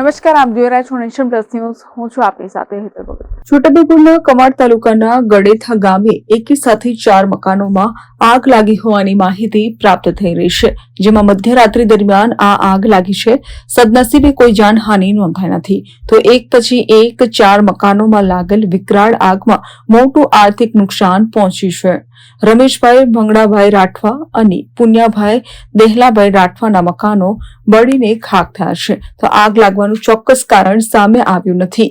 નમસ્કાર, આપ જોઈ રહ્યા છો નેશન પ્લસ ન્યૂઝ. હું છું આપની સાથે હેતર ભગત. છોટાઉદેપુરના કમાડ તાલુકાના ગડેથા ગામે એકી સાથે ચાર મકાનોમાં આગ લાગી હોવાની માહિતી પ્રાપ્ત થઈ રહી છે, જેમાં મધ્યરાત્રિ દરમિયાન આ આગ લાગી છે. સદનસીબે કોઈ જાનહાનિ નોંધાઈ નથી. તો એક પછી એક ચાર મકાનોમાં લાગેલ વિકરાળ આગમાં મોટું આર્થિક નુકસાન પહોંચ્યું છે. રમેશભાઈ, ભંગડાભાઈ રાઠવા અને પુન્યાભાઈ દેહલાભાઈ રાઠવાના મકાનો બળીને ખાક થયા છે. તો આગ લાગવાનું ચોક્કસ કારણ સામે આવ્યું નથી.